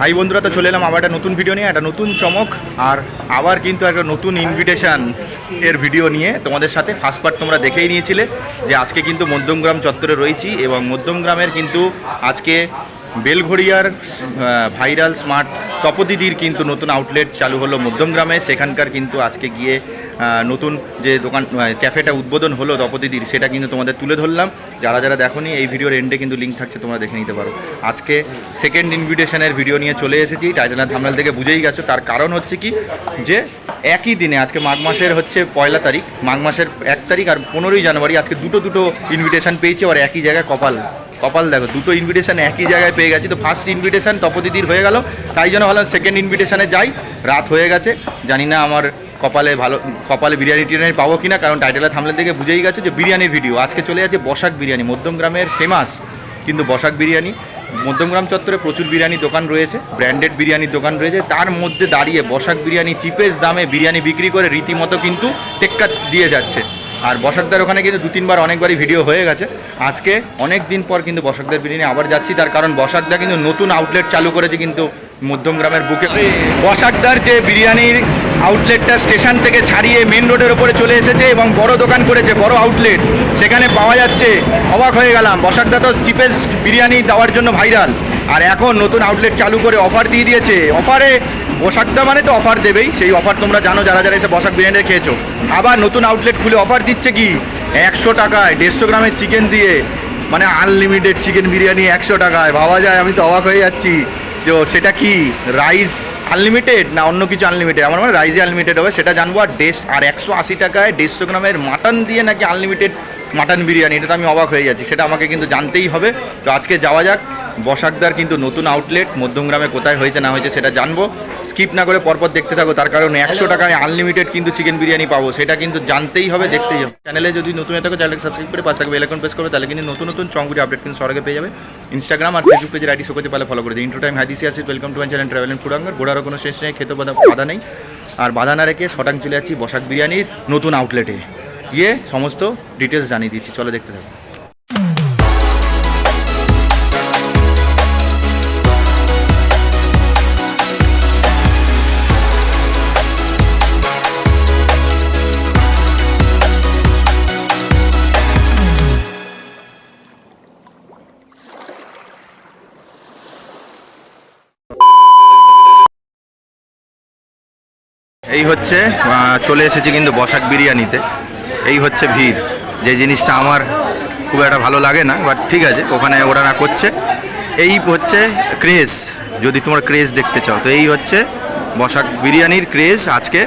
High বন্ধুরা, তো চলে এলাম আবার একটা নতুন ভিডিও নিয়ে, একটা নতুন চমক আর আবার কিন্তু একটা নতুন ইনভিটেশান এর ভিডিও নিয়ে তোমাদের সাথে। ফার্স্ট পার্ট তোমরা দেখেই নিয়েছিলে যে আজকে কিন্তু মধ্যমগ্রাম চত্বরে রয়েছি এবং মধ্যমগ্রামের কিন্তু আজকে বেলঘড়িয়ার ভাইরাল স্মার্ট তপদিদির কিন্তু নতুন আউটলেট চালু হলো মধ্যমগ্রামে। সেখানকার কিন্তু আজকে গিয়ে নতুন যে দোকান ক্যাফেটা উদ্বোধন হলো তপদিদির সেটা কিন্তু তোমাদের তুলে ধরলাম। যারা যারা দেখোনি, এই ভিডিওর এন্ডে কিন্তু লিঙ্ক থাকছে, তোমরা দেখে নিতে পারো। আজকে সেকেন্ড ইনভিটেশনের ভিডিও নিয়ে চলে এসেছি। টাইটেল থামনেল থেকে বুঝেই গেছো। তার কারণ হচ্ছে কি? যে একই দিনে, আজকে মাঘ মাসের হচ্ছে পয়লা তারিখ, মাঘ মাসের এক তারিখ আর পনেরোই জানুয়ারি আজকে দুটো দুটো ইনভিটেশন পেয়েছি আর একই জায়গায় কপাল। কপাল দেখো, দুটো ইনভিটেশন একই জায়গায় পেয়ে গেছি। তো ফার্স্ট ইনভিটেশন তপদিদির হয়ে গেল। তাই জন্য ভাবলাম সেকেন্ড ইনভিটেশনে যাই। রাত হয়ে গেছে। জানি না আমার কপালে ভালো, কপালে বিরিয়ানি টিরিয়ানি পাবো কিনা, কারণ টাইটেলে থামলে থেকে বুঝেই গেছে যে বিরিয়ানির ভিডিও আজকে চলে যাচ্ছে বসাক বিরিয়ানি মধ্যমগ্রামের ফেমাস কিন্তু বসাক বিরিয়ানি। মধ্যমগ্রাম চত্বরে প্রচুর বিরিয়ানির দোকান রয়েছে ব্র্যান্ডেড বিরিয়ানির দোকান রয়েছে। তার মধ্যে দাঁড়িয়ে বসাক বিরিয়ানি চিপেস্ট দামে বিরিয়ানি বিক্রি করে রীতিমতো কিন্তু টেক্কা দিয়ে যাচ্ছে। আর বসাকদার ওখানে কিন্তু দু তিনবার অনেকবারই ভিডিও হয়ে গেছে। আজকে অনেক দিন পর কিন্তু বসাকদার বিরিয়ানি আবার যাচ্ছি, তার কারণ বসাকদা কিন্তু নতুন আউটলেট চালু করেছে কিন্তু মধ্যমগ্রামের বুকে। বসাকদার যে বিরিয়ানির আউটলেটটা স্টেশন থেকে ছাড়িয়ে মেন রোডের ওপরে চলে এসেছে এবং বড় দোকান করেছে, বড় আউটলেট সেখানে পাওয়া যাচ্ছে, অবাক হয়ে গেলাম। বসাকদা তো চিপেস্ট বিরিয়ানি দেওয়ার জন্য ভাইরাল আর এখন নতুন আউটলেট চালু করে অফার দিয়ে দিয়েছে। অফারে বসাকদা মানে তো অফার দেবেই, সেই অফার তোমরা জানো, যারা যারা এসে বসাক বিরিয়ানি খেয়েছো। আবার নতুন আউটলেট খুলে অফার দিচ্ছে কি? একশো টাকায় দেড়শো গ্রামের চিকেন দিয়ে মানে আনলিমিটেড চিকেন বিরিয়ানি একশো টাকায়। ভাবা যায়, আমি তো অবাক হয়ে যাচ্ছি। তো সেটা কি রাইস আনলিমিটেড না অন্য কিছু আনলিমিটেড আমার মানে রাইসই আনলিমিটেড হবে, সেটা জানব। আর দেশ আর একশো আশি টাকায় দেড়শো গ্রামের মাটন দিয়ে নাকি আনলিমিটেড মাটন বিরিয়ানি? এটা তো আমি অবাক হয়ে যাচ্ছি, সেটা আমাকে কিন্তু জানতেই হবে। তো আজকে যাওয়া যাক। বসাকদার কিন্তু নতুন আউটলেট মধ্যমগ্রামে কোথায় হয়েছে, না হয়েছে সেটা জানব। স্কিপ না করে পরপর দেখতে থাকো, তার কারণ একশো টাকায় আনলিমিটেড কিন্তু চিকেন বিরিয়ানি পাবো, সেটা কিন্তু জানতেই হবে, দেখতেই হবে। চ্যানেলে যদি নতুন হয়ে থাকো চ্যানেলকে সাবস্ক্রাইব করে পাশে থাকবে বেলাইকন প্রেস করবে, তাহলে কিন্তু নতুন নতুন চঙ্গুরি আপডেট কিন্তু সরকার পেয়ে যাবে। ইনস্টাগ্রাম আর ফেসবুক পেজের আইডি শোকোতে পালে ফলো করে দিই ইন্ট্রো টাইম হাদিসি আসি welcome to my channel travel and food আঙ্গার ঘোড়ারও কোনো শেষ নেই, খেতে বাধা নেই। আর বাধা না রেখে শটাং চলে যাচ্ছি বসাক বিরিয়ানির নতুন আউটলেটে গিয়ে সমস্ত ডিটেলস জানিয়ে দিচ্ছি, চলো দেখতে থাকো। এই হচ্ছে চলে এসেছি কিন্তু বসাক বিরিয়ানিতে। এই হচ্ছে ভিড়। যে জিনিসটা আমার খুব একটা ভালো লাগে না বাট ঠিক আছে, ওখানে ওরা না করছে। এই হচ্ছে ক্রেজ, যদি তোমার ক্রেজ দেখতে চাও। তো এই হচ্ছে বসাক বিরিয়ানির ক্রেজ আজকে।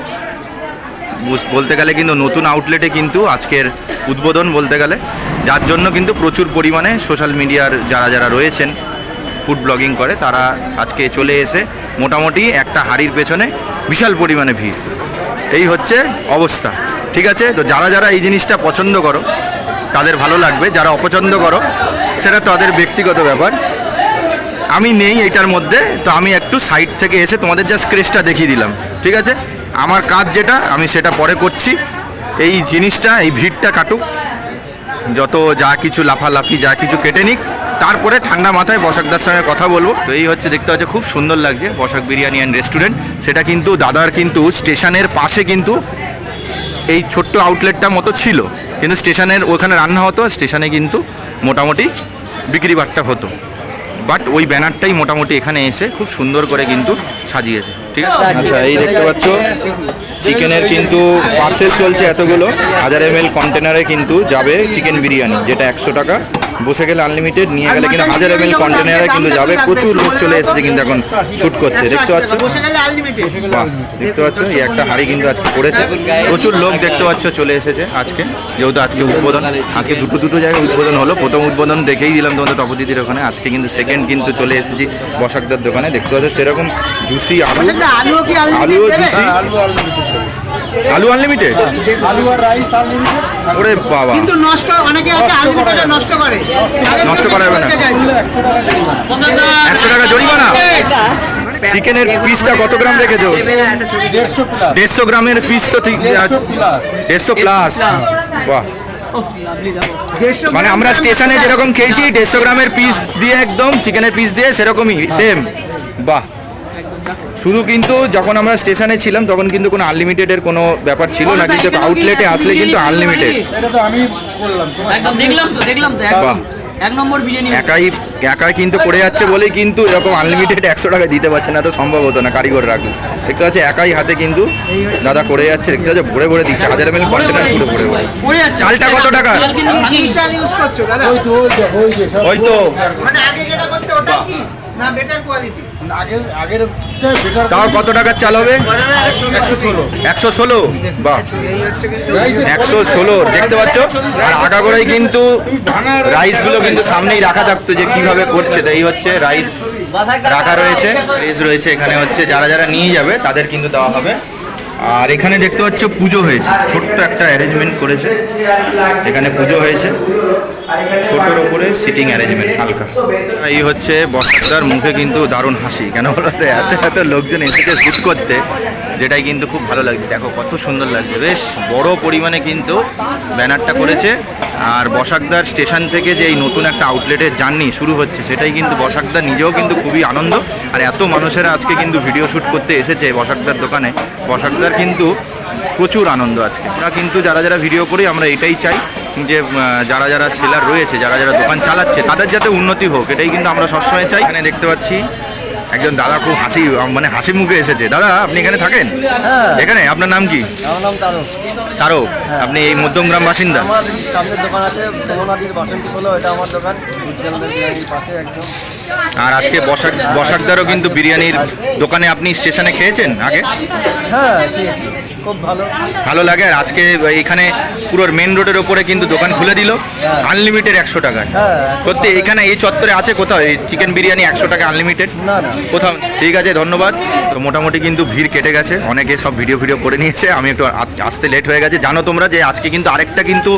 বলতে গেলে কিন্তু নতুন আউটলেটে কিন্তু আজকের উদ্বোধন বলতে গেলে। যার জন্য কিন্তু প্রচুর পরিমাণে সোশ্যাল মিডিয়ার যারা যারা রয়েছেন ফুড ব্লগিং করে, তারা আজকে চলে এসে মোটামুটি একটা হাড়ির পেছনে বিশাল পরিমাণে ভিড়। এই হচ্ছে অবস্থা। ঠিক আছে? তো যারা যারা এই জিনিসটা পছন্দ করো, তাদের ভালো লাগবে। যারা অপছন্দ করো, সেটা তাদের ব্যক্তিগত ব্যাপার। আমি নেই এটার মধ্যে, তো আমি একটু সাইড থেকে এসে তোমাদের জাস্ট ক্রেজটা দেখিয়ে দিলাম। ঠিক আছে? আমার কাজ যেটা, আমি সেটা পরে করছি। এই জিনিসটা, এই ভিড়টা কাটুক। যত যা কিছু লাফালাফি, যা কিছু কেটে নিক তারপরে ঠান্ডা মাথায় বসাকদার সঙ্গে কথা বলব। তো এই হচ্ছে, দেখতে হচ্ছে খুব সুন্দর লাগছে, বসাক বিরিয়ানি অ্যান্ড রেস্টুরেন্ট সেটা কিন্তু দাদার কিন্তু স্টেশনের পাশে কিন্তু এই ছোট্ট আউটলেটটা মতো ছিল। কিন্তু স্টেশনের ওখানে রান্না হতো, স্টেশনে কিন্তু মোটামুটি বিক্রি বাট্টা হতো। বাট ওই ব্যানারটাই মোটামুটি এখানে এসে খুব সুন্দর করে কিন্তু সাজিয়েছে। ঠিক আছে? আচ্ছা এই দেখতে পাচ্ছ চিকেনের কিন্তু পার্সেল চলছে এতগুলো। হাজার এম এল কন্টেনারে কিন্তু যাবে চিকেন বিরিয়ানি যেটা একশো টাকা। বসে গেলে আনলিমিটেড নিয়ে গেলে কিন্তু হাজার এম এল কন্টেনারে কিন্তু যাবে। প্রচুর লোক চলে এসেছে কিন্তু এখন শ্যুট করছে দেখতে পাচ্ছ? বসে গেলে আনলিমিটেড বাহ দেখতে পাচ্ছ? এই একটা হাড়ি কিন্তু আজকে পড়েছে। প্রচুর লোক দেখতে পাচ্ছ চলে এসেছে আজকে। যেহেতু আজকে উদ্বোধন আজকে দুটো দুটো জায়গায় উদ্বোধন হলো। প্রথম উদ্বোধন দেখেই দিলাম তোমাদের তপদিদির ওখানে। আজকে কিন্তু সেকেন্ড কিন্তু চলে এসেছি বসাকদার দোকানে। দেখতে পাচ্ছ সেরকম জুসি আলু। আলুও আনলিমিটেড জুসি আলু আনলিমিটেড আলু আর রাইস আনলিমিটেড ওরে বাবা। কিন্তু নষ্ট অনেকে আছে আনলিমিটেড নষ্ট করে। নষ্ট করা যাবে না। একশো টাকা জরিমানা? চিকেনের পিসটা কত গ্রাম রেখেছো? দেড়শো গ্রামের পিস তো ঠিক দেড়শো প্লাস বাহ। মানে আমরা স্টেশনে যেরকম খেয়েছি দেড়শো গ্রামের পিস দিয়ে একদম চিকেনের পিস দিয়ে সেরকমই সেম বাহ। শুধু কিন্তু যখন আমরা স্টেশনে ছিলাম তখন কিন্তু কোনো আনলিমিটেডের কোনো ব্যাপার ছিল না কিন্তু আউটলেটে আসলে কিন্তু আনলিমিটেড এটা তো আমি বললাম একদম দেখলাম তো দেখলাম তো একদম এক নম্বর বিরিয়ানি। একাই একাই কিন্তু করে যাচ্ছে বলেই কিন্তু এরকম আনলিমিটেড একশো টাকা দিতে পারছে না তো সম্ভব হতো না কারিগর রাখলে। দেখতে পাচ্ছি একাই হাতে কিন্তু দাদা করে যাচ্ছে দেখতে পাচ্ছি ভরে ভরে দিচ্ছে হাজার এমএল কন্টেনার পুরো ভরে ভরে। চালটা কত টাকা? ওই তো ওই মানে আগে যেটা করতে ওটা কি? না বেটার কোয়ালিটি তাও কত টাকার চাল হবে? একশো ষোলো। একশো ষোলো? বাহ। এই হচ্ছে কিন্তু একশো ষোলো দেখতে পাচ্ছ? আর আগাগোড়াই কিন্তু রাইসগুলো কিন্তু সামনেই রাখা থাকতো যে কীভাবে করছে। তাই এই হচ্ছে রাইস রাখা রয়েছে। রাইস রয়েছে। এখানে হচ্ছে যারা যারা নিয়ে যাবে তাদের কিন্তু দেওয়া হবে। আর এখানে দেখতে পাচ্ছ পুজো হয়েছে। ছোট্ট একটা অ্যারেঞ্জমেন্ট করেছে। এখানে পুজো হয়েছে। ছোটোর ওপরে সিটিং অ্যারেঞ্জমেন্ট হালকা। এই হচ্ছে বর্ষাদার মুখে কিন্তু দারুণ হাসি। কেন বলতে? এত এত লোকজন এসেছে শ্যুট করতে। যেটাই কিন্তু খুব ভালো লাগছে। দেখো কত সুন্দর লাগছে। বেশ বড় পরিমাণে কিন্তু ব্যানারটা করেছে। আর বসাকদার স্টেশন থেকে যে এই নতুন একটা আউটলেটের জার্নি শুরু হচ্ছে, সেটাই কিন্তু বসাকদা নিজেও কিন্তু খুবই আনন্দ। আর এত মানুষেরা আজকে কিন্তু ভিডিও শ্যুট করতে এসেছে বসাকদার দোকানে। বসাকদার কিন্তু প্রচুর আনন্দ আজকে। আমরা কিন্তু যারা যারা ভিডিও করি, আমরা এটাই চাই যে যারা যারা সেলার রয়েছে, যারা যারা দোকান চালাচ্ছে, তাদের যাতে উন্নতি হোক, এটাই কিন্তু আমরা সবসময় চাই। এখানে দেখতে পাচ্ছি একজন দাদা খুব হাসি মানে হাসি মুখে এসেছে। দাদা আপনি এখানে থাকেন? এখানে? আপনার নাম কি? আমার নাম তারক। তারক? আপনি এই মধ্যমগ্রাম বাসিন্দা? আমার সামনের দোকান আছে সোমনাদির বাসন্তী হলো এটা আমার দোকান। বিরিয়ানির পাশে একদম। আর আজকে বসাক বসাকদারও কিন্তু বিরিয়ানির দোকানে আপনি স্টেশনে খেয়েছেন আগে? হ্যাঁ খেয়েছি। খুব ভালো। ভালো লাগে। আর আজকে এখানে পুরো মেন রোডের ওপরে কিন্তু দোকান খুলে দিল। আনলিমিটেড একশো টাকায়। হ্যাঁ সত্যি এখানে এই চত্বরে আছে কোথাও? এই চিকেন বিরিয়ানি একশো টাকা আনলিমিটেড কোথাও? ঠিক আছে ধন্যবাদ। তো মোটামুটি কিন্তু ভিড় কেটে গেছে। অনেকে সব ভিডিও ভিডিও করে নিয়েছে। আমি একটু আসতে লেট হয়ে গেছে। জানো তোমরা যে আজকে কিন্তু আরেকটা কিন্তু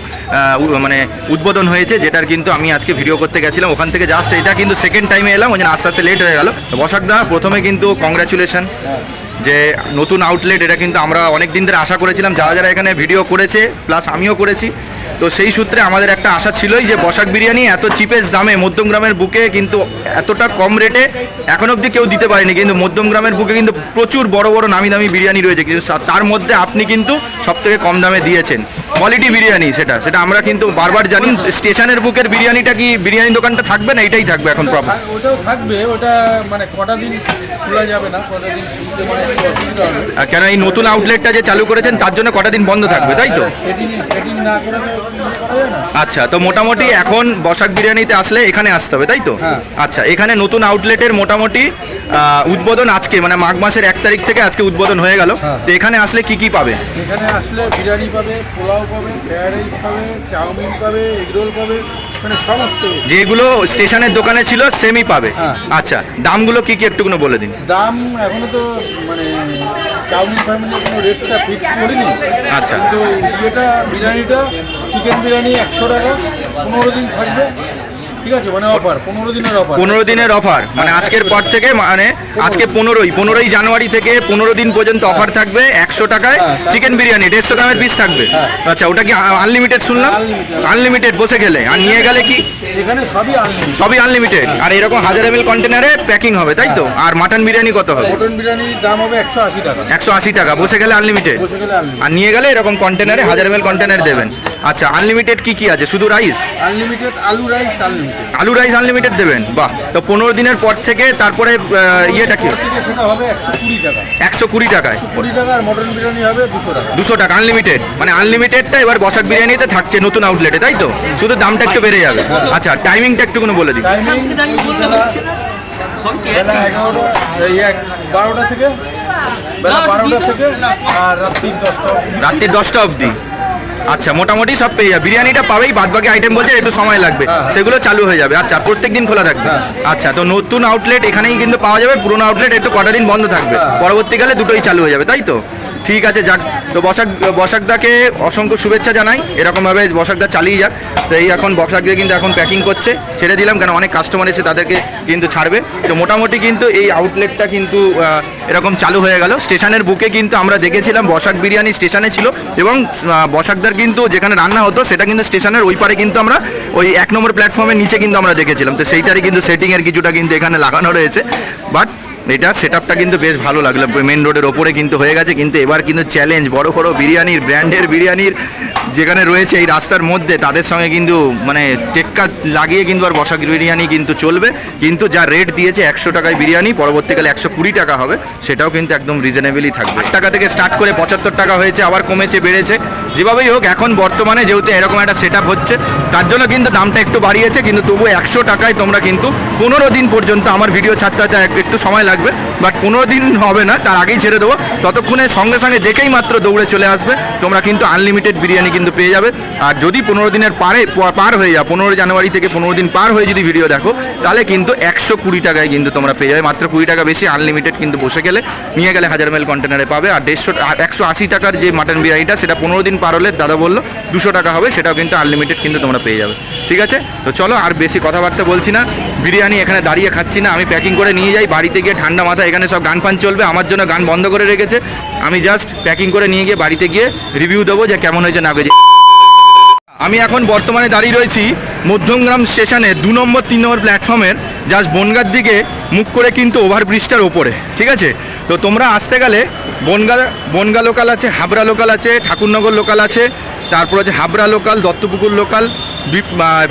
মানে উদ্বোধন হয়েছে যেটার কিন্তু আমি আজকে ভিডিও করতে গেছিলাম। ওখান থেকে জাস্ট এটা কিন্তু সেকেন্ড টাইমে এলাম। ওই জন্য আস্তে আস্তে লেট হয়ে গেল। বসাকদা প্রথমে কিন্তু কংগ্রাচুলেশন যে নতুন আউটলেট এটা কিন্তু আমরা অনেক দিন ধরে আশা করেছিলাম, যারা যারা এখানে ভিডিও করেছে প্লাস আমিও করেছি। তো সেই সূত্রে আমাদের একটা আশা ছিলই যে বসাক বিরিয়ানি এত চিপেস্ট দামে মধ্যমগ্রামের বুকে কিন্তু এতটা কম রেটে এখন অবধি কেউ দিতে পারেনি। কিন্তু মধ্যমগ্রামের বুকে কিন্তু প্রচুর বড় বড় নামি দামি বিরিয়ানি রয়েছে। কিন্তু তার মধ্যে আপনি কিন্তু সবথেকে কম দামে দিয়েছেন। কোয়ালিটি বিরিয়ানি সেটা সেটা আমরা কিন্তু বারবার জানি। স্টেশনের বুকের বিরিয়ানিটা কি বিরিয়ানি দোকানটা থাকবে না? এটাই থাকবে এখন প্রবলেম ওটাও থাকবে ওটা মানে কটা দিন খোলা যাবে না কটা দিন মানে হবে। কেন এই নতুন আউটলেটটা যে চালু করেছেন তার জন্য কটা দিন বন্ধ থাকবে তাই তো? আচ্ছা তো মোটামুটি এখন বসাক বিরিয়ানিতে আসলে এখানে আসতে হবে তাই তো? হ্যাঁ। আচ্ছা এখানে নতুন আউটলেটের মোটামুটি উদ্বোধন আজকে মানে মাঘ মাসের এক তারিখ থেকে আজকে উদ্বোধন হয়ে গেল। হ্যাঁ। তো এখানে আসলে কি কি পাবে? এখানে আসলে বিরিয়ানি পাবে পোলাও পাবে ফ্রাইড রাইস পাবে চাউমিন পাবে এগরোল পাবে মানে সমস্ত। যেগুলো স্টেশনের দোকানে ছিল সেমই পাবে। হ্যাঁ। আচ্ছা দামগুলো কি কি একটুকুনো বলে দিন? দাম এখনও তো মানে চাউমিন ফাউমিনের কোনো রেটটা ফিক্স করিনি। আচ্ছা। কিন্তু ইয়েটা বিরিয়ানিটা চিকেন বিরিয়ানি একশো টাকা পনেরো দিন থাকবে। ঠিক আছে মানে অফার পনেরো দিনের অফার পনেরো দিনের অফার মানে আজকের পর থেকে মানে আজকে পনেরোই পনেরোই জানুয়ারি থেকে পনেরো দিন পর্যন্ত অফার থাকবে একশো টাকায় হ্যাঁ, চিকেন বিরিয়ানি দেড়শো গ্রামের পিস থাকবে। হ্যাঁ। আচ্ছা ওটা কি আনলিমিটেড শুনলাম? আনলিমিটেড বসে গেলে আর নিয়ে গেলে কি? এখানে সবই আনলিমিটেড সবই আনলিমিটেড আর এরকম হাজার এম কন্টেনারে প্যাকিং হবে তাই তো? আর মাটন বিরিয়ানি কত হবে? মটন বিরিয়ানির দাম হবে একশো আশি টাকা। একশো আশি টাকা বসে গেলে আনলিমিটেড আর নিয়ে গেলে এরকম কন্টেনারে হাজার এম এল কন্টেনার দেবেন। আচ্ছা আনলিমিটেড কি কি আছে? শুধু রাইস আনলিমিটেড আলু রাইস আনলিমিটেড আলু রাইস আনলিমিটেড দেবেন। বাহ তো পনেরো দিনের পর থেকে তারপরে আহ, ইয়েটা কি? সেটা হবে একশো কুড়ি টাকা একশো কুড়ি টাকায়। কুড়ি টাকা আর মটন বিরিয়ানি হবে দুশো টাকা দুশো টাকা আনলিমিটেড মানে আনলিমিটেডটা এবার বসাক বিরিয়ানিতে থাকছে নতুন আউটলেটে তাই তো? শুধু দামটা একটু বেড়ে যাবে। আচ্ছা টাইমিংটা একটু কোনো বলে দিই। টাইমিং বেলা এগারোটা এই এক বারোটা থেকে বেলা বারোটা থেকে আর রাত্রি দশটা অবধি। রাত্রি দশটা অবধি। আচ্ছা মোটামুটি সব পেয়ে যাবে বিরিয়ানিটা পাবেই বাদ বাকি আইটেম বলতে একটু সময় লাগবে হ্যাঁ, হ্যাঁ। সেগুলো চালু হয়ে যাবে আচ্ছা প্রত্যেক দিন খোলা থাকবে হ্যাঁ। আচ্ছা তো নতুন আউটলেট এখানেই কিন্তু পাওয়া যাবে পুরোনো আউটলেট একটু কটা দিন বন্ধ থাকবে। পরবর্তীকালে দুটোই চালু হয়ে যাবে তাই তো ঠিক আছে, যাক, তো বসাক, বসাকদাকে অসংখ্য শুভেচ্ছা জানাই। এরকমভাবে বসাকদা চালিয়ে যাক। তো এই এখন বসাকদা কিন্তু এখন প্যাকিং করছে। ছেড়ে দিলাম কেন অনেক কাস্টমার এসে তাদেরকে কিন্তু ছাড়বে। তো মোটামুটি কিন্তু এই আউটলেটটা কিন্তু এরকম চালু হয়ে গেল। স্টেশনের বুকে কিন্তু আমরা দেখেছিলাম বসাক বিরিয়ানি স্টেশনে ছিল এবং বসাকদার কিন্তু যেখানে রান্না হতো সেটা কিন্তু স্টেশনের ওই পারে কিন্তু আমরা ওই এক নম্বর প্ল্যাটফর্মের নিচে কিন্তু আমরা দেখেছিলাম। তো সেইটারই কিন্তু সেটিংয়ের কিছুটা কিন্তু এখানে লাগানো রয়েছে। বাট এটা সেটআপটা কিন্তু বেশ ভালো লাগল। মেন রোডের ওপরে কিন্তু হয়ে গেছে, কিন্তু এবার কিন্তু চ্যালেঞ্জ বড় বড় বিরিয়ানির ব্র্যান্ডের বিরিয়ানির যেখানে রয়েছে এই রাস্তার মধ্যে, তাদের সঙ্গে কিন্তু মানে টেক্কা লাগিয়ে কিন্তু আর বসাক বিরিয়ানি কিন্তু চলবে। কিন্তু যা রেট দিয়েছে একশো টাকায় বিরিয়ানি, পরবর্তীকালে একশো কুড়ি টাকা হবে, সেটাও কিন্তু একদম রিজনেবলই থাকবে। আট টাকা থেকে স্টার্ট করে পঁচাত্তর টাকা হয়েছে, আবার কমেছে, বেড়েছে। যেভাবেই হোক, এখন বর্তমানে যেহেতু এরকম একটা সেট হচ্ছে, তার জন্য কিন্তু দামটা একটু বাড়িয়েছে, কিন্তু তবু একশো টাকায় তোমরা কিন্তু পনেরো দিন পর্যন্ত, আমার ভিডিও ছাড়তে হয়তো একটু সময় লাগবে বাট পনেরো দিন হবে না, তার আগেই ছেড়ে দেবো। ততক্ষণে সঙ্গে সঙ্গে দেখেই মাত্র দৌড়ে চলে আসবে, তোমরা কিন্তু আনলিমিটেড বিরিয়ানি কিন্তু পেয়ে যাবে। আর যদি পনেরো দিনের পারে পার হয়ে যায়, পনেরো জানুয়ারি থেকে পনেরো দিন পার হয়ে যদি ভিডিও দেখো, তাহলে কিন্তু একশো কুড়ি টাকায় কিন্তু তোমরা পেয়ে যাবে। মাত্র কুড়ি টাকা বেশি আনলিমিটেড কিন্তু বসে গেলে, নিয়ে গেলে হাজার মেল কন্টেনারে পাবে। আর দেড়শো একশো আশি টাকার যে মাটন বিরিয়ানিটা, সেটা পনেরো দিন পার হলে দাদা বলল, দুশো টাকা হবে, সেটাও কিন্তু আনলিমিটেড কিন্তু তোমরা পেয়ে যাবে। ঠিক আছে? তো চলো, আর বেশি কথাবার্তা বলছি না। বিরিয়ানি এখানে দাঁড়িয়ে খাচ্ছি না, আমি প্যাকিং করে নিয়ে যাই, বাড়িতে গিয়ে ঠান্ডা মাথা এখানে সব গান ফান চলবে, আমার জন্য গান বন্ধ করে রেখেছে। আমি জাস্ট প্যাকিং করে নিয়ে গিয়ে বাড়িতে গিয়ে রিভিউ দেবো যে কেমন হয়েছে না হয়েছে। আমি এখন বর্তমানে দাঁড়িয়ে রয়েছি মধ্যমগ্রাম স্টেশনে, দু নম্বর, তিন নম্বর প্ল্যাটফর্মের জাস্ট বনগার দিকে, মুখ করে কিন্তু ওভারব্রিজটার ওপরে, ঠিক আছে? তো তোমরা আসতে গেলে বনগা বনগা লোকাল আছে, হাবড়া লোকাল আছে, ঠাকুরনগর লোকাল আছে, তারপর আছে হাবড়া লোকাল দত্তপুকুর লোকাল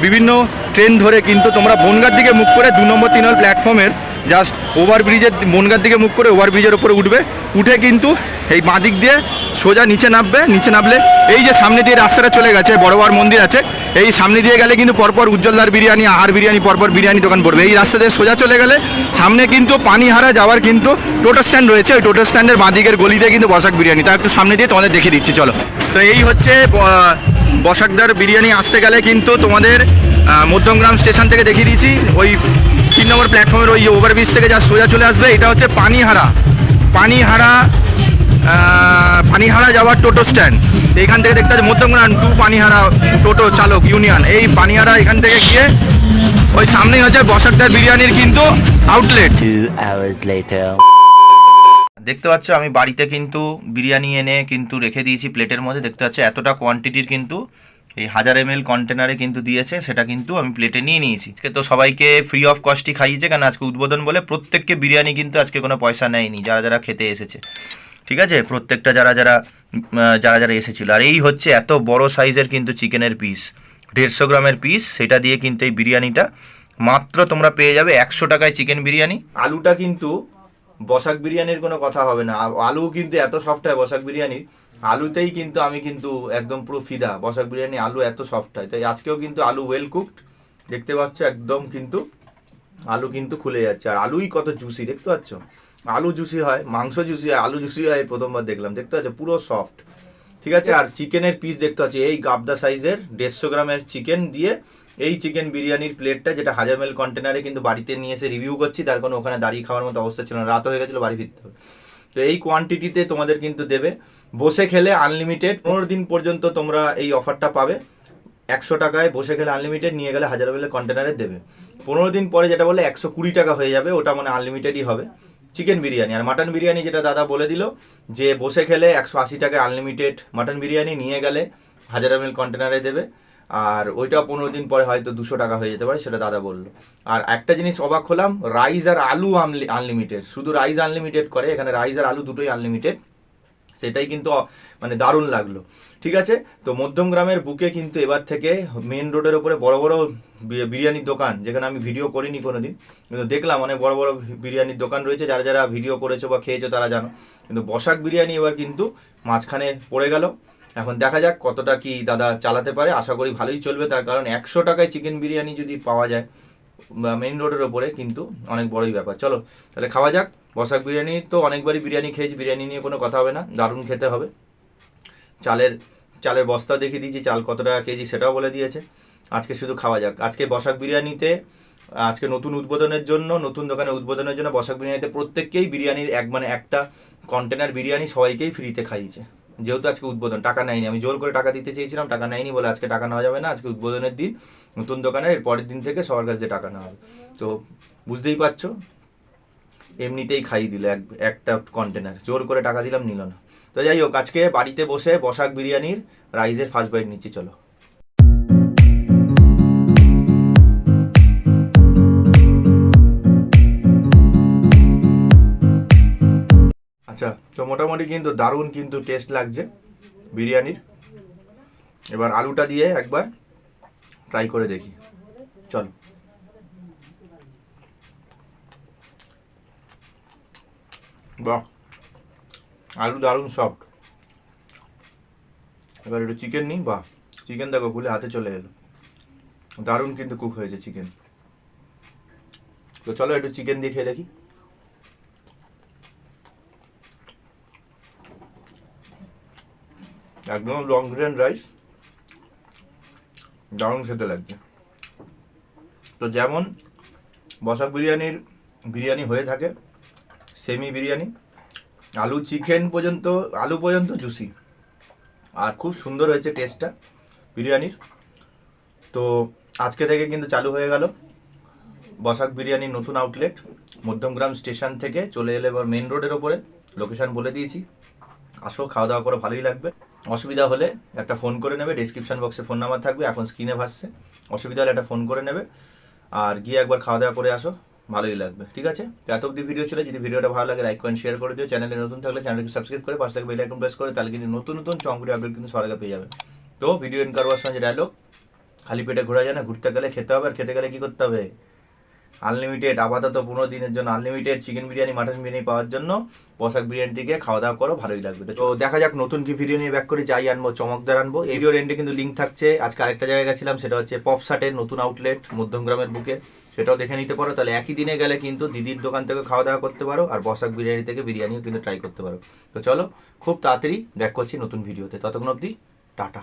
বিভিন্ন ট্রেন ধরে কিন্তু তোমরা বনগার দিকে মুখ করে দু নম্বর, তিন নম্বর প্ল্যাটফর্মের জাস্ট ওভারব্রিজের বনগার দিকে মুখ করে ওভারব্রিজের উপরে উঠবে। উঠে কিন্তু এই বাঁ দিক দিয়ে সোজা নিচে নামবে, নিচে নামলে এই যে সামনে দিয়ে রাস্তাটা চলে গেছে, বড় বড় মন্দির আছে, এই সামনে দিয়ে গেলে কিন্তু পরপর উজ্জ্বলদার বিরিয়ানি, আহার বিরিয়ানি, পরপর বিরিয়ানি দোকান পড়বে। এই রাস্তা দিয়ে সোজা চলে গেলে সামনে কিন্তু পানিহারা যাওয়ার কিন্তু টোটো স্ট্যান্ড রয়েছে। ওই টোটো স্ট্যান্ডের বাঁ দিকের গলিতে কিন্তু বসাক বিরিয়ানি। তা একটু সামনে দিয়ে তোমাদের দেখিয়ে দিচ্ছি, চলো। তো এই হচ্ছে বসাকদার বিরিয়ানি আসতে গেলে কিন্তু তোমাদের মধ্যমগ্রাম স্টেশন থেকে দেখিয়ে দিয়েছি ওই তিন নম্বর প্ল্যাটফর্মের ওই ওভারব্রিজ থেকে যা সোজা চলে আসবে এটা হচ্ছে পানিহারা। পানিহারা আহ, পানিহারা যাওয়ার টোটো স্ট্যান্ড এইখান থেকে দেখতে পাচ্ছি মধ্যমগ্রাম টু পানিহারা টোটো চালক ইউনিয়ন এই পানিহারা এখান থেকে গিয়ে ওই সামনেই হচ্ছে বসাকদার বিরিয়ানির কিন্তু আউটলেট দেখতে পাচ্ছ আমি বাড়িতে কিন্তু বিরিয়ানি এনে কিন্তু রেখে দিয়েছি প্লেটের মধ্যে। দেখতে পাচ্ছ এতটা কোয়ান্টিটির কিন্তু এই হাজার এম কন্টেনারে কিন্তু দিয়েছে, সেটা কিন্তু আমি প্লেটে নিয়ে নিয়েছি। আজকে তো সবাইকে ফ্রি অফ কস্টই খাইয়েছে, কারণ আজকে উদ্বোধন বলে প্রত্যেককে বিরিয়ানি কিন্তু আজকে কোনো পয়সা নেয়নি, যারা যারা খেতে এসেছে। ঠিক আছে? প্রত্যেকটা যারা যারা যারা যারা এসেছিল। আর এই হচ্ছে এত বড় সাইজের কিন্তু চিকেনের পিস দেড়শো গ্রামের পিস সেটা দিয়ে কিন্তু এই বিরিয়ানিটা মাত্র তোমরা পেয়ে যাবে একশো টাকায় চিকেন বিরিয়ানি। আলুটা কিন্তু বসাক বিরিয়ানির কোনো কথা হবে না। আলু কিন্তু এত সফট হয় বসাক বিরিয়ানির। আলুতেই কিন্তু আমি কিন্তু একদম পুরো ফিদা। বসাক বিরিয়ানি আলু এত সফট হয়। তাই আজকেও কিন্তু আলু ওয়েল কুকড দেখতে পাচ্ছ একদম কিন্তু আলু কিন্তু খুলে যাচ্ছে। আর আলুই কত জুসি দেখতে পাচ্ছ? আলু জুসি হয়, মাংস জুসি হয়, আলু জুসি হয় প্রথমবার দেখলাম। দেখতে পাচ্ছ পুরো সফট ঠিক আছে? আর চিকেনের পিস দেখতে পাচ্ছি, এই গাবদা সাইজের দেড়শো গ্রামের চিকেন দিয়ে এই চিকেন বিরিয়ানির প্লেটটা যেটা হাজার মেল কন্টেনারে কিন্তু বাড়িতে নিয়ে এসে রিভিউ করছি, তার কোনো ওখানে দাঁড়িয়ে খাওয়ার মতো অবস্থা ছিল না। রাত হয়ে গেছিল, বাড়ি ফিরতে হবে। তো এই কোয়ান্টিটিতে তোমাদের কিন্তু দেবে। বসে খেলে আনলিমিটেড পনেরো দিন পর্যন্ত তোমরা এই অফারটা পাবে। একশো টাকায় বসে খেলে আনলিমিটেড নিয়ে গেলে হাজার মেলের কন্টেনারে দেবে। পনেরো দিন পরে যেটা বলে একশো কুড়ি টাকা হয়ে যাবে, ওটা মানে আনলিমিটেডই হবে। চিকেন বিরিয়ানি, আর মাটন বিরিয়ানি যেটা দাদা বলে দিল, যে বসে খেলে একশো আশি টাকায় আনলিমিটেড মাটন বিরিয়ানি নিয়ে গেলে হাজার এম কন্টেনারে দেবে। আর ওইটা পনেরো দিন পরে হয়তো দুশো টাকা হয়ে যেতে পারে, সেটা দাদা বলল। আর একটা জিনিস অবাক হলাম রাইস আর আলু আনলিমিটেড শুধু রাইস আনলিমিটেড করে, এখানে রাইস আর আলু দুটোই আনলিমিটেড সেটাই কিন্তু মানে দারুণ লাগল। ঠিক আছে? তো মধ্যম গ্রামের বুকে কিন্তু এবার থেকে মেন রোডের ওপরে বড় বড় বিরিয়ানির দোকান, যেখানে আমি ভিডিও করিনি কোনো দিন কিন্তু দেখলাম অনেক বড় বড় বিরিয়ানির দোকান রয়েছে, যারা যারা ভিডিও করেছ বা খেয়েছো তারা জানো। কিন্তু বসাক বিরিয়ানি এবার কিন্তু মাঝখানে পড়ে গেল। এখন দেখা যাক কতটা কি দাদা চালাতে পারে। আশা করি ভালোই চলবে। তার কারণ একশো টাকায় চিকেন বিরিয়ানি যদি পাওয়া যায় মেন রোডের ওপরে, কিন্তু অনেক বড়ই ব্যাপার। চলো, তাহলে খাওয়া যাক। বসাক বিরিয়ানি তো অনেকবারই বিরিয়ানি খেয়েছি, বিরিয়ানি নিয়ে কোনো কথা হবে না। দারুণ খেতে হবে। চালের চালের বস্তা দেখিয়ে দিয়েছি, চাল কত টাকা কেজি সেটাও বলে দিয়েছে। আজকে শুধু খাওয়া যাক। আজকে বসাক বিরিয়ানিতে, আজকে নতুন উদ্বোধনের জন্য, নতুন দোকানে উদ্বোধনের জন্য বসাক বিরিয়ানিতে প্রত্যেককেই বিরিয়ানির এক মানে একটা কন্টেনার বিরিয়ানি সবাইকেই ফ্রিতে খাইয়েছে। যেহেতু আজকে উদ্বোধন, টাকা নেয়নি। আমি জোর করে টাকা দিতে চেয়েছিলাম, টাকা নেয়নি বলে আজকে টাকা নেওয়া যাবে না, আজকে উদ্বোধনের দিন, নতুন দোকানের পরের দিন থেকে সবার কাছে টাকা নেওয়া হবে। তো বুঝতেই পারছ? এমনিতেই খাইয়ে দিল এক, একটা কন্টেনার জোর করে টাকা দিলাম, নিল না। তো যাই হোক, আজকে বাড়িতে বসে বসাক বিরিয়ানির রাইসের ফার্স্ট বাইট নিচ্ছি, চলো। আচ্ছা তো মোটামুটি কিন্তু দারুণ কিন্তু টেস্ট লাগছে বিরিয়ানির। এবার আলুটা দিয়ে একবার ট্রাই করে দেখি। চলো। বাহ, আলু দারুণ সফট এবার একটু চিকেন নিই, বাহ চিকেন দেখো খুলে হাতে চলে এলো। দারুণ কিন্তু কুক হয়েছে চিকেন তো চলো একটু চিকেন দিয়ে খেয়ে দেখি। একদম লং গ্রেন রাইস দারুণ খেতে লাগছে। তো যেমন বসাক বিরিয়ানির বিরিয়ানি হয়ে থাকে সেমি বিরিয়ানি, আলু চিকেন পর্যন্ত, আলু পর্যন্ত জুসি আর খুব সুন্দর হয়েছে টেস্টটা বিরিয়ানির। তো আজকে থেকে কিন্তু চালু হয়ে গেল বসাক বিরিয়ানির নতুন আউটলেট মধ্যমগ্রাম স্টেশন থেকে চলে এলে এবার মেন রোডের ওপরে। লোকেশন বলে দিয়েছি। আসো খাওয়া দাওয়া করে, ভালোই লাগবে। অসুবিধা হলে একটা ফোন করে নেবে ডিসক্রিপশন বক্সে ফোন নাম্বার থাকবে, এখন স্ক্রিনে ভাসছে। অসুবিধা হলে একটা ফোন করে নেবে আর গিয়ে একবার খাওয়া দাওয়া করে আসো, ভালোই লাগবে, ঠিক আছে? এত অব্দি ভিডিও ছিল, যদি ভিডিওটা ভালো লাগে লাইক করেন শেয়ার করে দিও। চ্যানেলে নতুন থাকলে চ্যানেলকে সাবস্ক্রাইব করে পাশে থেকে বেল আইকন প্রেস করে, তাহলে কিন্তু নতুন নতুন চমকুরি আপডেট কিন্তু আগে পেয়ে যাবে। তো ভিডিও সময় যে ডায়লগ খালি পেটে ঘোরা যায় না, ঘুরতে গেলে খেতে হবে, আর খেতে গেলে কী করতে হবে? আনলিমিটেড আপাতত পনেরো দিনের জন্য unlimited chicken biryani mutton biryani পাওয়ার জন্য পোশাক বিরিয়ানি থেকে খাওয়া দাওয়া করো, ভালোই লাগবে। তো দেখা যাক নতুন কি ভিডিও নিয়ে ব্যাক করে যাই আনব চমকদার আনব। এই ভিডিওর এন্ডে কিন্তু লিঙ্ক থাকছে, আজকে আরেকটা জায়গায় গেছিলাম, সেটা হচ্ছে পপসাটের নতুন আউটলেট মধ্যমগ্রামের বুকে। সেটাও দেখে নিতে পারো, তাহলে একই দিনে গেলে কিন্তু দিদির দোকান থেকে খাওয়া দাওয়া করতে পারো, আর বসাক বিরিয়ানি থেকে বিরিয়ানিও কিন্তু ট্রাই করতে পারো। তো চলো, খুব তাড়াতাড়ি ব্যাক করছি নতুন ভিডিওতে ততক্ষণ অবধি, টাটা।